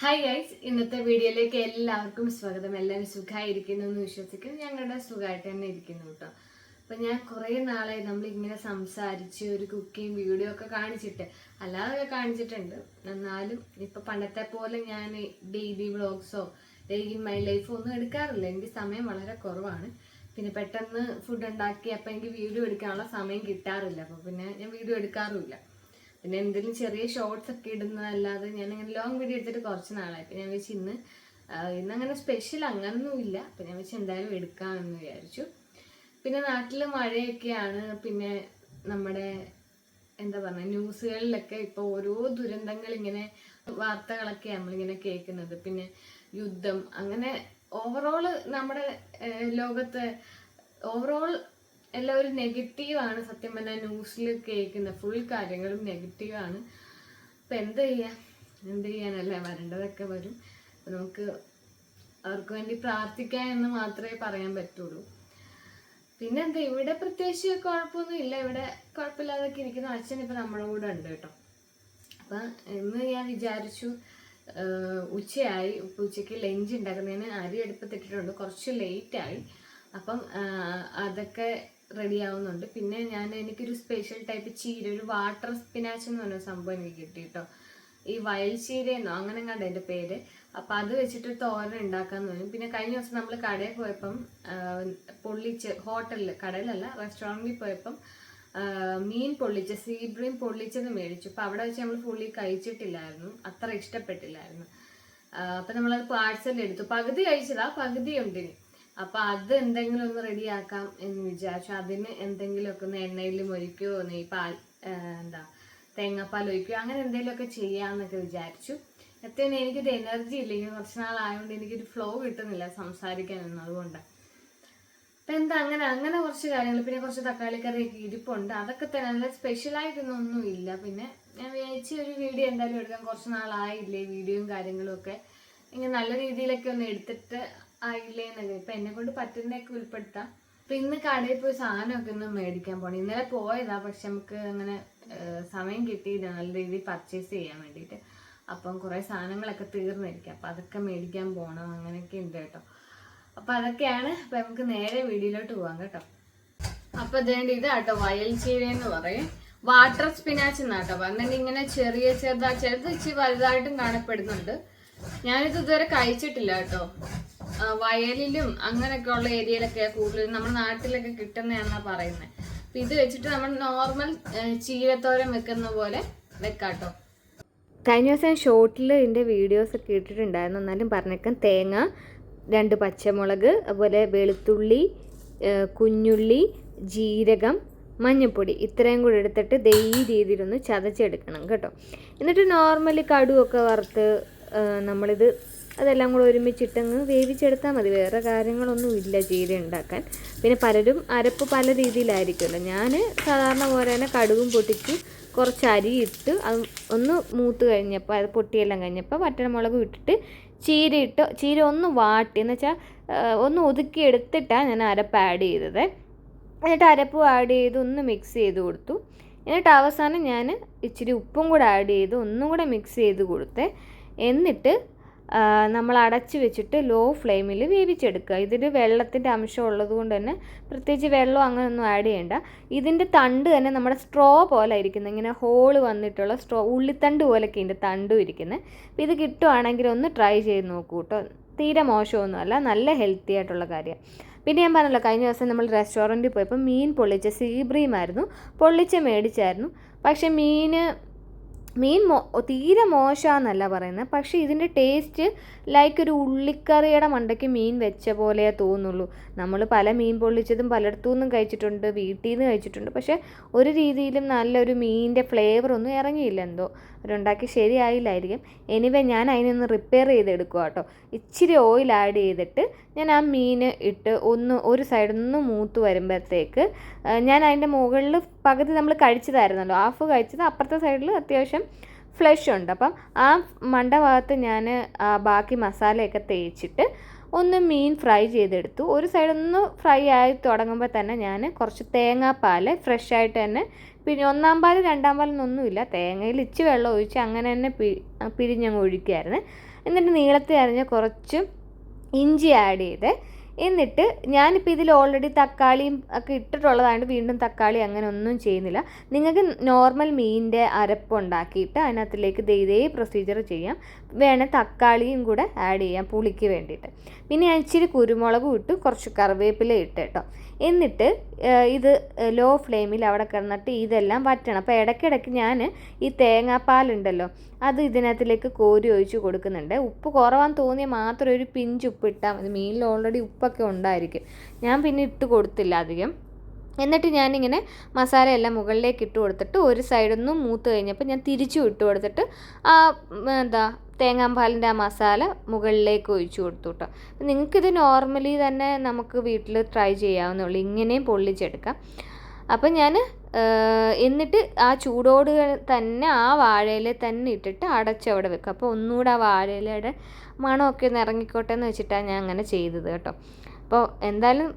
Hi guys ഇന്നത്തെ വീഡിയോയിലേക്ക് എല്ലാവർക്കും സ്വാഗതം. എല്ലാവരും സുഖമായിരിക്കുന്നു എന്ന് വിശ്വസിക്കുന്നു. ഞങ്ങളുടെ സുഖമായിട്ട് തന്നെ ഇരിക്കുന്നു കേട്ടോ. അപ്പം ഞാൻ കുറേ നാളായി നമ്മളിങ്ങനെ സംസാരിച്ച് ഒരു കുക്കിംഗ് വീഡിയോ ഒക്കെ കാണിച്ചിട്ട് അല്ലാതെ കാണിച്ചിട്ടുണ്ട്. എന്നാലും ഇപ്പം പണ്ടത്തെ പോലെ ഞാൻ ഡെയിലി വ്ളോഗ്സോ ഡെയിലി മൈ ലൈഫോ ഒന്നും എടുക്കാറില്ല. എനിക്ക് സമയം വളരെ കുറവാണ്. പിന്നെ പെട്ടെന്ന് ഫുഡ് ഉണ്ടാക്കി അപ്പം എനിക്ക് വീഡിയോ എടുക്കാനുള്ള സമയം കിട്ടാറില്ല. അപ്പോൾ പിന്നെ ഞാൻ വീഡിയോ എടുക്കാറുമില്ല. പിന്നെ എന്തെങ്കിലും ചെറിയ ഷോർട്സ് ഒക്കെ ഇടുന്നതല്ലാതെ ഞാൻ ഇങ്ങനെ ലോങ് വീഡിയോ എടുത്തിട്ട് കുറച്ച് നാളായി. പിന്നെ ഞാൻ വെച്ച് ഇന്ന് ഇന്ന് അങ്ങനെ സ്പെഷ്യൽ അങ്ങനൊന്നും ഇല്ല അപ്പം ഞാൻ വെച്ച് എന്തായാലും എടുക്കാമെന്ന് വിചാരിച്ചു. പിന്നെ നാട്ടിൽ മഴയൊക്കെയാണ്. പിന്നെ നമ്മുടെ എന്താ പറയുക ന്യൂസുകളിലൊക്കെ ഇപ്പോൾ ഓരോ ദുരന്തങ്ങൾ ഇങ്ങനെ വാർത്തകളൊക്കെ നമ്മളിങ്ങനെ കേൾക്കുന്നത്. പിന്നെ യുദ്ധം അങ്ങനെ ഓവറോൾ നമ്മുടെ ലോകത്ത് ഓവറോൾ എല്ലാവരും നെഗറ്റീവാണ് സത്യം പറഞ്ഞാൽ ന്യൂസിൽ കേൾക്കുന്ന. ഫുൾ കാര്യങ്ങളും നെഗറ്റീവാണ് അപ്പം എന്ത് ചെയ്യാം? എന്ത് ചെയ്യാനല്ലേ വരേണ്ടതൊക്കെ വരും. നമുക്ക് അവർക്ക് വേണ്ടി പ്രാർത്ഥിക്കാം എന്ന് മാത്രമേ പറയാൻ പറ്റുള്ളൂ. പിന്നെന്താ ഇവിടെ പ്രത്യേകിച്ച് കുഴപ്പമൊന്നും ഇല്ല. ഇവിടെ കുഴപ്പമില്ലാതൊക്കെ ഇരിക്കുന്ന അച്ഛൻ ഇപ്പം നമ്മുടെ കൂടെ ഉണ്ട് കേട്ടോ. അപ്പം ഇന്ന് ഞാൻ വിചാരിച്ചു ഉച്ചയായി. ഉച്ചയ്ക്ക് ലഞ്ച് ഉണ്ടാക്കുന്നതിന് അരി അടുപ്പത്തിട്ടിട്ടുണ്ട് കുറച്ച് ലേറ്റായി അപ്പം അതൊക്കെ റെഡി ആവുന്നുണ്ട് പിന്നെ ഞാൻ എനിക്കൊരു സ്പെഷ്യൽ ടൈപ്പ് ചീര ഒരു വാട്ടർ സ്പിനാച്ച് എന്ന് പറഞ്ഞ സംഭവം എനിക്ക് കിട്ടി കേട്ടോ ഈ വയൽ ചീരയെന്നോ അങ്ങനെ കണ്ട എന്റെ പേര്. അപ്പം അത് വെച്ചിട്ട് തോരൻ ഉണ്ടാക്കാമെന്ന് പറഞ്ഞു. പിന്നെ കഴിഞ്ഞ ദിവസം നമ്മൾ കടയിൽ പോയപ്പം പൊള്ളിച്ച് ഹോട്ടലിൽ കടയിലല്ല റെസ്റ്റോറന്റിൽ പോയപ്പം മീൻ പൊള്ളിച്ച സീബ്രീൻ പൊള്ളിച്ചത് മേടിച്ചു. അപ്പം അവിടെ വെച്ച് നമ്മൾ ഫുള്ളി കഴിച്ചിട്ടില്ലായിരുന്നു. അത്ര ഇഷ്ടപ്പെട്ടില്ലായിരുന്നു. അപ്പം നമ്മളത് പാഴ്സൽ എടുത്തു. പകുതി കഴിച്ചതാ പകുതി ഉണ്ട് ഇനി. അപ്പം അത് എന്തെങ്കിലും ഒന്ന് റെഡിയാക്കാം എന്ന് വിചാരിച്ചു. അതിന് എന്തെങ്കിലുമൊക്കെ ഒന്ന് എണ്ണയിൽ മൊരിക്കുകയോ നെയ് പാൽ എന്താ തേങ്ങാപ്പാൽ ഒഴിക്കുകയോ അങ്ങനെ എന്തെങ്കിലുമൊക്കെ ചെയ്യാമെന്നൊക്കെ വിചാരിച്ചു. എത്തേനും എനിക്കൊരു എനർജി ഇല്ലെങ്കിൽ കുറച്ച് നാളായതുകൊണ്ട് എനിക്കൊരു ഫ്ലോ കിട്ടുന്നില്ല സംസാരിക്കാനൊന്നും അതുകൊണ്ട് അപ്പം എന്താ അങ്ങനെ അങ്ങനെ കുറച്ച് കാര്യങ്ങൾ. പിന്നെ കുറച്ച് തക്കാളി കറിയൊക്കെ ഇരിപ്പുണ്ട്. അതൊക്കെ തന്നെ നല്ല സ്പെഷ്യലായിട്ടൊന്നും ഇല്ല. പിന്നെ ഞാൻ വിചാരിച്ച ഒരു വീഡിയോ എന്തായാലും എടുക്കാൻ കുറച്ച് നാളായില്ലേ വീഡിയോയും കാര്യങ്ങളും ഒക്കെ. ഇങ്ങനെ നല്ല രീതിയിലൊക്കെ ഒന്ന് എടുത്തിട്ട് ആയില്ലേ എന്നൊക്കെ ഇപ്പൊ എന്നെ കൊണ്ട് പറ്റുന്നതൊക്കെ ഉൾപ്പെടുത്താം. അപ്പൊ ഇന്ന് കടയിൽ പോയി സാധനമൊക്കെ ഒന്ന് മേടിക്കാൻ പോണേ. ഇന്നലെ പോയതാ പക്ഷെ നമുക്ക് അങ്ങനെ സമയം കിട്ടിയില്ല. നല്ല രീതിയിൽ പർച്ചേസ് ചെയ്യാൻ വേണ്ടിയിട്ട്. അപ്പം കുറേ സാധനങ്ങളൊക്കെ തീർന്നിരിക്കും. അപ്പൊ അതൊക്കെ മേടിക്കാൻ പോണം. അങ്ങനെയൊക്കെ ഉണ്ട് കേട്ടോ. അപ്പൊ അതൊക്കെയാണ് അപ്പൊ നമുക്ക് നേരെ വീഡിയോയിലോട്ട് പോവാം കേട്ടോ. അപ്പൊ ഇത് കേട്ടോ വയൽ ചീര എന്ന് പറയും. വാട്ടർ സ്പിനാച്ച് എന്നാട്ടോ എന്നിട്ട് ഇങ്ങനെ ചെറിയ ചെറുതാ ചെറുത് ഇച്ചിരി വലുതായിട്ടും കാണപ്പെടുന്നുണ്ട്. ഞാനിത് ഇതുവരെ കഴിച്ചിട്ടില്ല കേട്ടോ. വയലിലും അങ്ങനെയൊക്കെ ഉള്ള ഏരിയയിലൊക്കെ കൂടുതലും നമ്മുടെ നാട്ടിലൊക്കെ കിട്ടുന്നതാണെന്നാ പറയുന്നത് അപ്പൊ ഇത് വെച്ചിട്ട് നമ്മൾ നോർമൽ ചീരത്തോരം വെക്കുന്ന പോലെ വെക്കാട്ടോ. കഴിഞ്ഞ ദിവസം ഷോർട്ടിൽ വീഡിയോസ് ഒക്കെ ഇട്ടിട്ടുണ്ടായിരുന്നു. എന്നാലും പറഞ്ഞേക്കാം. തേങ്ങ രണ്ട് പച്ചമുളക് അതുപോലെ വെളുത്തുള്ളി കുഞ്ഞുള്ളി ജീരകം മഞ്ഞൾപ്പൊടി ഇത്രയും കൂടി എടുത്തിട്ട് ദേ രീതിയിലൊന്ന് ചതച്ചെടുക്കണം കേട്ടോ. എന്നിട്ട് നോർമലി കടുവൊക്കെ വറുത്ത് നമ്മളിത് അതെല്ലാം കൂടെ ഒരുമിച്ചിട്ടങ്ങ് വേവിച്ചെടുത്താൽ മതി. വേറെ കാര്യങ്ങളൊന്നും ഇല്ല ചീര ഉണ്ടാക്കാൻ. പിന്നെ പലരും അരപ്പ് പല രീതിയിലായിരിക്കുമല്ലോ. ഞാൻ സാധാരണ പോലെ തന്നെ കടുകും പൊട്ടിച്ച് കുറച്ച് അരി ഇട്ട് അത് ഒന്ന് മൂത്ത് കഴിഞ്ഞപ്പോൾ അത് പൊട്ടിയെല്ലാം കഴിഞ്ഞപ്പോൾ വറ്റൽമുളകും ഇട്ടിട്ട് ചീര ഇട്ട് ചീര ഒന്ന് വാട്ടി. എന്ന് വെച്ചാൽ ഒന്ന് ഒതുക്കി എടുത്തിട്ടാണ് ഞാൻ അരപ്പ് ആഡ് ചെയ്തത്. എന്നിട്ട് അരപ്പ് ആഡ് ചെയ്ത് ഒന്ന് മിക്സ് ചെയ്ത് കൊടുത്തു. എന്നിട്ട് അവസാനം ഞാൻ ഇച്ചിരി ഉപ്പും കൂടെ ആഡ് ചെയ്ത് ഒന്നും കൂടെ മിക്സ് ചെയ്ത് കൊടുത്തേ. എന്നിട്ട് നമ്മൾ അടച്ചു വെച്ചിട്ട് ലോ ഫ്ലെയിമിൽ വേവിച്ചെടുക്കുക. ഇതിൽ വെള്ളത്തിന്റെ അംശം ഉള്ളത് കൊണ്ട് തന്നെ പ്രത്യേകിച്ച് വെള്ളം അങ്ങനെയൊന്നും ആഡ് ചെയ്യേണ്ട. ഇതിന്റെ തണ്ട് തന്നെ നമ്മുടെ സ്ട്രോ പോലെ ഇരിക്കുന്നത്. ഇങ്ങനെ ഹോൾ വന്നിട്ടുള്ള സ്ട്രോ ഉള്ളിത്തണ്ട് പോലൊക്കെ ഇതിന്റെ തണ്ടും ഇരിക്കുന്നത്. അപ്പോൾ ഇത് കിട്ടുവാണെങ്കിൽ ഒന്ന് ട്രൈ ചെയ്ത് നോക്കൂ കേട്ടോ. തീരെ മോശമൊന്നുമല്ല നല്ല ഹെൽത്തി ആയിട്ടുള്ള കാര്യം പിന്നെ ഞാൻ പറഞ്ഞല്ലോ കഴിഞ്ഞ ദിവസം നമ്മൾ റെസ്റ്റോറന്റിൽ പോയപ്പോൾ മീൻ പൊള്ളിച്ച സീബ്രീമായിരുന്നു പൊള്ളിച്ച മേടിച്ചായിരുന്നു. പക്ഷേ മീൻ മീൻ മോ തീരെ മോശമാണെന്നല്ല പറയുന്നത്. പക്ഷേ ഇതിന്റെ ടേസ്റ്റ് ലൈക്ക് ഒരു ഉള്ളിക്കറിയുടെ മണ്ടയ്ക്ക് മീൻ വെച്ച പോലെയേ തോന്നുള്ളൂ. നമ്മൾ പല മീൻ പൊള്ളിച്ചതും പലയിടത്തു നിന്നും കഴിച്ചിട്ടുണ്ട് വീട്ടിൽ നിന്ന് കഴിച്ചിട്ടുണ്ട്. പക്ഷേ ഒരു രീതിയിലും നല്ലൊരു മീനിന്റെ ഫ്ലേവർ ഒന്നും ഇറങ്ങിയില്ല എന്തോ. അവരുണ്ടാക്കി ശരിയായില്ലായിരിക്കും. എനിവേ ഞാൻ അതിനൊന്ന് റിപ്പയർ ചെയ്തെടുക്കുക കേട്ടോ. ഇച്ചിരി ഓയിൽ ആഡ് ചെയ്തിട്ട് ഞാൻ ആ മീൻ ഇട്ട് ഒന്ന് ഒരു സൈഡിൽ നിന്ന് മൂത്ത് വരുമ്പോഴത്തേക്ക് ഞാൻ അതിന്റെ മുകളിൽ പകുതി നമ്മൾ കഴിച്ചതായിരുന്നല്ലോ. ഹാഫ് കഴിച്ചത് അപ്പുറത്തെ സൈഡിൽ അത്യാവശ്യം ഫ്ലഷ് ഉണ്ട്. അപ്പം ആ മണ്ട ഭാഗത്ത് ഞാൻ ബാക്കി മസാലയൊക്കെ തേച്ചിട്ട് ഒന്ന് മീൻ ഫ്രൈ ചെയ്തെടുത്തു. ഒരു സൈഡൊന്ന് ഫ്രൈ ആയി തുടങ്ങുമ്പോൾ തന്നെ ഞാൻ കുറച്ച് തേങ്ങാപ്പാൽ ഫ്രഷ് ആയിട്ട് തന്നെ പിന്നെ ഒന്നാം പാൽ രണ്ടാം പാലൊന്നൊന്നുമില്ല തേങ്ങയിൽ ഇച്ചി വെള്ളം ഒഴിച്ച് അങ്ങനെ തന്നെ പി പിഴിഞ്ഞങ്ങ് ഒഴിക്കുമായിരുന്നു എന്നിട്ട് നീളത്തിൽ അരിഞ്ഞ കുറച്ച് ഇഞ്ചി ആഡ് ചെയ്ത് എന്നിട്ട് ഞാനിപ്പോൾ ഇതിൽ ഓൾറെഡി തക്കാളിയും ഒക്കെ ഇട്ടിട്ടുള്ളതായതുകൊണ്ട് വീണ്ടും തക്കാളി അങ്ങനെ ഒന്നും ചെയ്യുന്നില്ല. നിങ്ങൾക്ക് നോർമൽ മീനിന്റെ അരപ്പ് ഉണ്ടാക്കിയിട്ട് അതിനകത്തിലേക്ക് ഇതേ പ്രൊസീജിയർ ചെയ്യാം. വേണേൽ തക്കാളിയും കൂടെ ആഡ് ചെയ്യാം പുളിക്ക് വേണ്ടിയിട്ട്. പിന്നെ ഞാൻ ഇച്ചിരി കുരുമുളകും ഇട്ട് കുറച്ച് കറിവേപ്പില ഇട്ട് കേട്ടോ. എന്നിട്ട് ഇത് ലോ ഫ്ലെയിമിൽ അവിടെ കിടന്നിട്ട് ഇതെല്ലാം വറ്റണം. അപ്പോൾ ഇടയ്ക്കിടയ്ക്ക് ഞാൻ ഈ തേങ്ങാപ്പാലുണ്ടല്ലോ അത് ഇതിനകത്തിലേക്ക് കോരി ഒഴിച്ച് കൊടുക്കുന്നുണ്ട്. ഉപ്പ് കുറവാന്ന് തോന്നിയാൽ മാത്രം ഒരു പിഞ്ച് ഉപ്പ് ഇട്ടാൽ മതി. മീനിൽ ഓൾറെഡി ഉപ്പൊക്കെ ഉണ്ടായിരിക്കും. ഞാൻ പിന്നെ ഇട്ട് കൊടുത്തില്ല അധികം. എന്നിട്ട് ഞാനിങ്ങനെ മസാല എല്ലാം മുകളിലേക്ക് ഇട്ട് കൊടുത്തിട്ട് ഒരു സൈഡൊന്നും മൂത്ത് കഴിഞ്ഞപ്പോൾ ഞാൻ തിരിച്ചു ഇട്ട് കൊടുത്തിട്ട് ആ എന്താ തേങ്ങാമ്പാലിന്റെ ആ മസാല മുകളിലേക്ക് ഒഴിച്ചു കൊടുത്തു കേട്ടോ നിങ്ങൾക്കിത് നോർമലി തന്നെ നമുക്ക് വീട്ടിൽ ട്രൈ ചെയ്യാവുന്നുള്ളൂ ഇങ്ങനെയും പൊള്ളിച്ചെടുക്കാം. അപ്പം ഞാൻ എന്നിട്ട് ആ ചൂടോട് തന്നെ ആ വാഴയില തന്നെ ഇട്ടിട്ട് അടച്ചവിടെ വെക്കും. അപ്പോൾ ഒന്നുകൂടെ ആ വാഴയിലയുടെ മണമൊക്കെ ഒന്ന് ഇറങ്ങിക്കോട്ടെ എന്ന് വെച്ചിട്ടാണ് ഞാൻ അങ്ങനെ ചെയ്തത് കേട്ടോ. അപ്പോൾ എന്തായാലും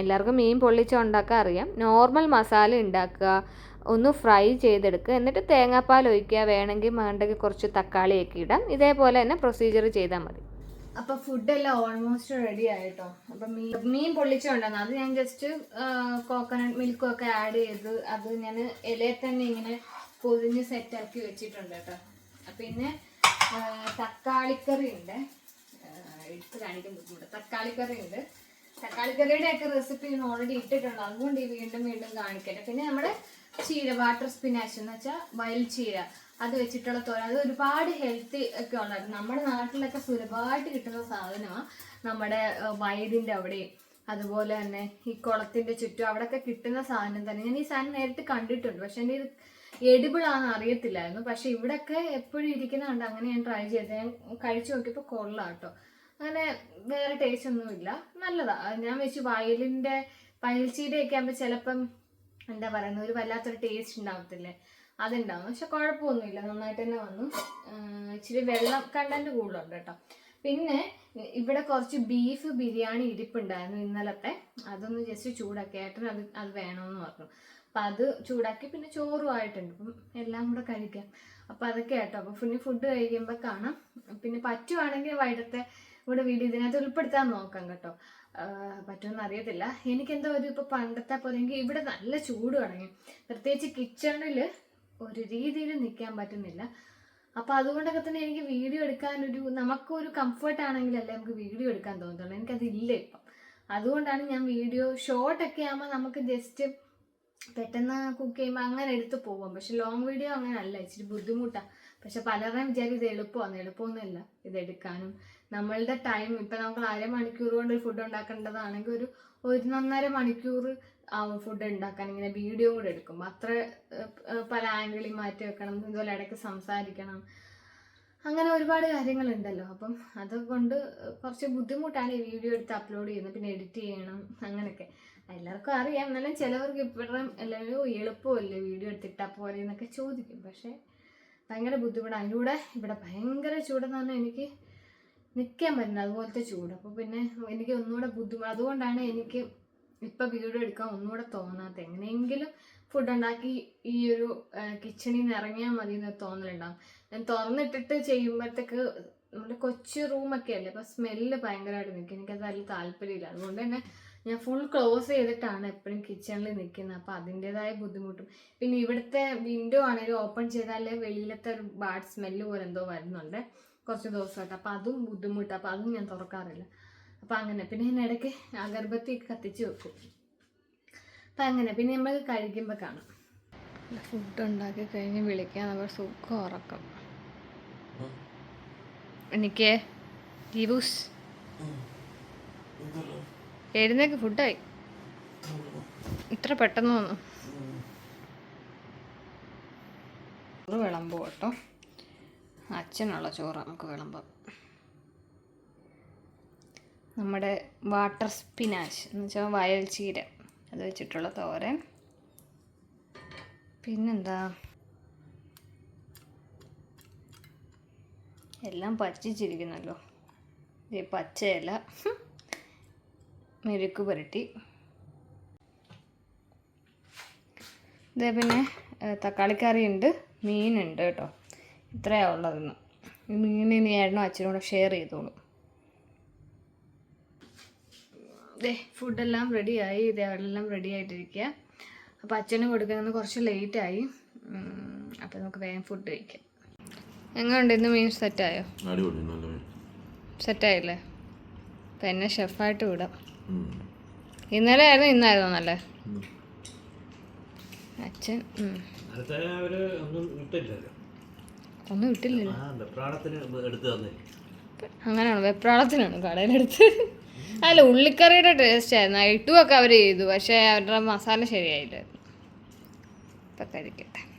എല്ലാവർക്കും മീൻ പൊള്ളിച്ച ഉണ്ടാക്കാൻ അറിയാം. നോർമൽ മസാല ഉണ്ടാക്കുക ഒന്ന് ഫ്രൈ ചെയ്തെടുക്കുക എന്നിട്ട് തേങ്ങാപ്പാൽ ഒഴിക്കുക വേണമെങ്കിൽ വേണ്ടെങ്കിൽ കുറച്ച് തക്കാളിയൊക്കെ ഇടാം. ഇതേപോലെ തന്നെ പ്രൊസീജിയർ ചെയ്താൽ മതി. അപ്പൊ ഫുഡെല്ലാം ഓൾമോസ്റ്റ് റെഡി ആയിട്ടോ. അപ്പൊ മീൻ മീൻ പൊള്ളിച്ചുകൊണ്ടാണ് അത് ഞാൻ ജസ്റ്റ് കോക്കനട്ട് മിൽക്കും ഒക്കെ ആഡ് ചെയ്ത് അത് ഞാൻ ഇലയിൽ തന്നെ ഇങ്ങനെ പൊതിഞ്ഞ് സെറ്റാക്കി വെച്ചിട്ടുണ്ട് കേട്ടോ. പിന്നെ തക്കാളിക്കറി ഉണ്ട് എടുത്ത് കാണിക്കാൻ ബുദ്ധിമുട്ട്. തക്കാളിക്കറി ഉണ്ട് തക്കാളിക്കറിയുടെ ഒക്കെ റെസിപ്പി ഞാൻ ഓൾറെഡി ഇട്ടിട്ടുണ്ട്. അതുകൊണ്ട് ഈ വീണ്ടും വീണ്ടും കാണിക്കട്ടെ. പിന്നെ നമ്മുടെ ചീര വാട്ടർ സ്പിനാച്ച് എന്ന് വെച്ചാൽ വയൽ ചീര. അത് വെച്ചിട്ടുള്ള തോര അത് ഒരുപാട് ഹെൽത്തി ഒക്കെ ഉള്ളത് നമ്മുടെ നാട്ടിലൊക്കെ സുലഭമായിട്ട് കിട്ടുന്ന സാധനമാണ് നമ്മുടെ വയലിന്റെ അവിടെയും അതുപോലെ തന്നെ ഈ കുളത്തിന്റെ ചുറ്റും അവിടെയൊക്കെ കിട്ടുന്ന സാധനം തന്നെ. ഞാൻ ഈ സാധനം നേരിട്ട് കണ്ടിട്ടുണ്ട്. പക്ഷെ എന്റെ എഡിബിൾ ആണെന്ന് അറിയത്തില്ലായിരുന്നു. പക്ഷെ ഇവിടെയൊക്കെ എപ്പോഴും ഇരിക്കുന്ന കണ്ട് അങ്ങനെ ഞാൻ ട്രൈ ചെയ്ത്. ഞാൻ കഴിച്ചു നോക്കിയപ്പോൾ കൊള്ളാം കേട്ടോ അങ്ങനെ വേറെ ടേസ്റ്റ് ഒന്നുമില്ല നല്ലതാ. അത് ഞാൻ വെച്ച് വയലിന്റെ പയൽച്ചീരയൊക്കെ ആകുമ്പോൾ ചിലപ്പം എന്താ പറയുന്നത് ഒരു വല്ലാത്തൊരു ടേസ്റ്റ് ഉണ്ടാകത്തില്ലേ അതുണ്ടാവും. പക്ഷെ കുഴപ്പമൊന്നുമില്ല നന്നായിട്ട് തന്നെ വന്നു. ഇച്ചിരി വെള്ളം കണ്ടന്റ് കൂടുതലുണ്ട് കേട്ടോ പിന്നെ ഇവിടെ കുറച്ച് ബീഫ് ബിരിയാണി ഇരിപ്പുണ്ടായിരുന്നു ഇന്നലത്തെ. അതൊന്ന് ജസ്റ്റ് ചൂടാക്കി. ഏട്ടൻ അത് അത് വേണമെന്ന് പറഞ്ഞു. അപ്പം അത് ചൂടാക്കി പിന്നെ ചോറും ആയിട്ടുണ്ട്. അപ്പം എല്ലാം കൂടെ കഴിക്കാം. അപ്പം അതൊക്കെ കേട്ടോ അപ്പം പിന്നെ ഫുഡ് കഴിക്കുമ്പോൾ കാണാം. പിന്നെ പറ്റുവാണെങ്കിൽ വൈകിട്ടത്തെ ഇവിടെ വീഡിയോ ഇതിനകത്ത് ഉൾപ്പെടുത്താൻ നോക്കാം കേട്ടോ. പറ്റുമെന്ന് അറിയത്തില്ല. എനിക്കെന്തോ ഒരു ഇപ്പോൾ പണ്ടത്തെ പോലെ എങ്കിൽ ഇവിടെ നല്ല ചൂട് തുടങ്ങി. പ്രത്യേകിച്ച് കിച്ചണിൽ ഒരു രീതിയിൽ നിൽക്കാൻ പറ്റുന്നില്ല. അപ്പൊ അതുകൊണ്ടൊക്കെ തന്നെ എനിക്ക് വീഡിയോ എടുക്കാൻ ഒരു നമുക്കൊരു കംഫർട്ട് ആണെങ്കിലല്ലേ നമുക്ക് വീഡിയോ എടുക്കാൻ തോന്നത്തുള്ളൂ. എനിക്കതില്ല ഇപ്പം. അതുകൊണ്ടാണ് ഞാൻ വീഡിയോ ഷോർട്ടൊക്കെ ആകുമ്പോൾ നമുക്ക് ജസ്റ്റ് പെട്ടെന്ന് കുക്ക് ചെയ്യുമ്പോൾ അങ്ങനെ എടുത്ത് പോകും. പക്ഷെ ലോങ് വീഡിയോ അങ്ങനെ അല്ല ഇച്ചിരി ബുദ്ധിമുട്ടാണ് പക്ഷെ പലരുടെയും വിചാരിക്കും ഇത് എളുപ്പമാണ്. എളുപ്പമൊന്നുമില്ല ഇത് എടുക്കാനും. നമ്മളുടെ ടൈം ഇപ്പം നമുക്ക് അരമണിക്കൂർ കൊണ്ട് ഫുഡ് ഉണ്ടാക്കേണ്ടതാണെങ്കിൽ ഒരു ഒരു ഒന്നൊന്നര മണിക്കൂർ ഫുഡ് ഉണ്ടാക്കാൻ ഇങ്ങനെ വീഡിയോ കൂടെ എടുക്കും. അത്ര പല ആംഗിളിൽ മാറ്റി വെക്കണം. ഇതുപോലെ ഇടയ്ക്ക് സംസാരിക്കണം. അങ്ങനെ ഒരുപാട് കാര്യങ്ങളുണ്ടല്ലോ. അപ്പം അതുകൊണ്ട് കുറച്ച് ബുദ്ധിമുട്ടാണ് ഈ വീഡിയോ എടുത്ത് അപ്ലോഡ് ചെയ്യുന്നത്. പിന്നെ എഡിറ്റ് ചെയ്യണം. അങ്ങനെയൊക്കെ. എല്ലാവർക്കും അറിയാം. എന്നാലും ചിലവർക്ക് ഇപ്പോഴും എല്ലാവരും എളുപ്പമല്ലേ വീഡിയോ എടുത്തിട്ടാൽ പോലെ എന്നൊക്കെ ചോദിക്കും. പക്ഷേ ഭയങ്കര ബുദ്ധിമുട്ടാണ് അതിന്റെ ഇവിടെ ഭയങ്കര ചൂടെന്ന് പറഞ്ഞാൽ എനിക്ക് നിൽക്കാൻ പറ്റുന്നത് അതുപോലത്തെ ചൂട്. അപ്പോൾ പിന്നെ എനിക്ക് ഒന്നുകൂടെ ബുദ്ധിമുട്ട് അതുകൊണ്ടാണ് എനിക്ക് ഇപ്പം വീഡിയോ എടുക്കാൻ ഒന്നുകൂടെ തോന്നാത്ത എങ്ങനെയെങ്കിലും ഫുഡ് ഉണ്ടാക്കി ഈ ഒരു കിച്ചണിൽ നിന്ന് ഇറങ്ങിയാൽ മതി എന്ന് തോന്നലുണ്ടാവും. ഞാൻ തുറന്നിട്ടിട്ട് ചെയ്യുമ്പോഴത്തേക്ക് നമ്മുടെ കൊച്ചു റൂമൊക്കെ അല്ലേ അപ്പൊ സ്മെല്ല് ഭയങ്കരമായിട്ട് നിൽക്കും എനിക്കത് അതിൽ താല്പര്യമില്ല. അതുകൊണ്ട് തന്നെ ഞാൻ ഫുൾ ക്ലോസ് ചെയ്തിട്ടാണ് എപ്പോഴും കിച്ചണിൽ നിൽക്കുന്നത്. അപ്പോൾ അതിന്റെതായ ബുദ്ധിമുട്ടും. പിന്നെ ഇവിടുത്തെ വിൻഡോ ആണെങ്കിലും ഓപ്പൺ ചെയ്താൽ വെളിയിലത്തെ ഒരു ബാഡ് സ്മെല്ല് പോലെ എന്തോ വരുന്നുണ്ട് കുറച്ച് ദിവസമായിട്ട്. അപ്പോൾ അതും ബുദ്ധിമുട്ടാണ് അപ്പോൾ അതും ഞാൻ തുറക്കാറില്ല. അപ്പോൾ അങ്ങനെ. പിന്നെ ഞാൻ ഇടയ്ക്ക് അഗർബത്തി കത്തിച്ച് വെക്കും. അപ്പം അങ്ങനെ. പിന്നെ നമ്മൾ കഴിക്കുമ്പോൾ കാണാം. ഫുഡ് ഉണ്ടാക്കി കഴിഞ്ഞ് വിളിക്കാൻ നമ്മൾ സുഖം ഉറക്കം. എനിക്ക് ദിവൂസ് എഴുന്നേക്ക് ഫുഡായി ഇത്ര പെട്ടെന്ന് വന്നു. ചോറ് വിളമ്പോ കേട്ടോ. അച്ഛനുള്ള ചോറ് നമുക്ക് വിളമ്പാം നമ്മുടെ വാട്ടർ സ്പിനാച്ച് എന്ന് വെച്ചാൽ വയൽ ചീര. അത് വെച്ചിട്ടുള്ള തോരൻ. പിന്നെന്താ? എല്ലാം പച്ചിച്ചിരിക്കുന്നല്ലോ ഈ പച്ചയില. മെഴുക്ക് പുരട്ടി. ഇതേ പിന്നെ തക്കാളിക്കറിയുണ്ട് മീനുണ്ട് കേട്ടോ. ഇത്രയാണ് ഉള്ളതെന്ന്. ഈ ഇനി ഏട്ടനും അച്ഛനും കൂടെ ഷെയർ ചെയ്തോളൂ. ദേ ഫുഡെല്ലാം റെഡിയായി ഇതെല്ലാം റെഡി ആയിട്ടിരിക്കുക അപ്പോൾ അച്ഛനും കൊടുക്കുന്നത് കുറച്ച് ലേറ്റായി അപ്പോൾ നമുക്ക് വേഗം ഫുഡ് കഴിക്കാം. എങ്ങനെയുണ്ട് ഇന്ന് മീൻ സെറ്റായോ അടിപൊളി നല്ല മീൻ. സെറ്റായില്ലേ അപ്പം എന്നെ ഷെഫായിട്ട് വിടാം. ഇന്നലെ ആയിരുന്നു ഇന്നായിരുന്നു നല്ലേ? അച്ഛൻ ഒന്നും ഇട്ടില്ലല്ലോ അങ്ങനെയാണ്? വെപ്രാളത്തിനാണ് കടയിലെടുത്ത് അല്ല ഉള്ളിക്കറിയുടെ ടേസ്റ്റ് ആയിരുന്നു. ഇട്ടുമൊക്കെ അവർ ചെയ്തു. പക്ഷേ അവരുടെ മസാല ശരിയായില്ലായിരുന്നു. ഇപ്പം കഴിക്കട്ടെ.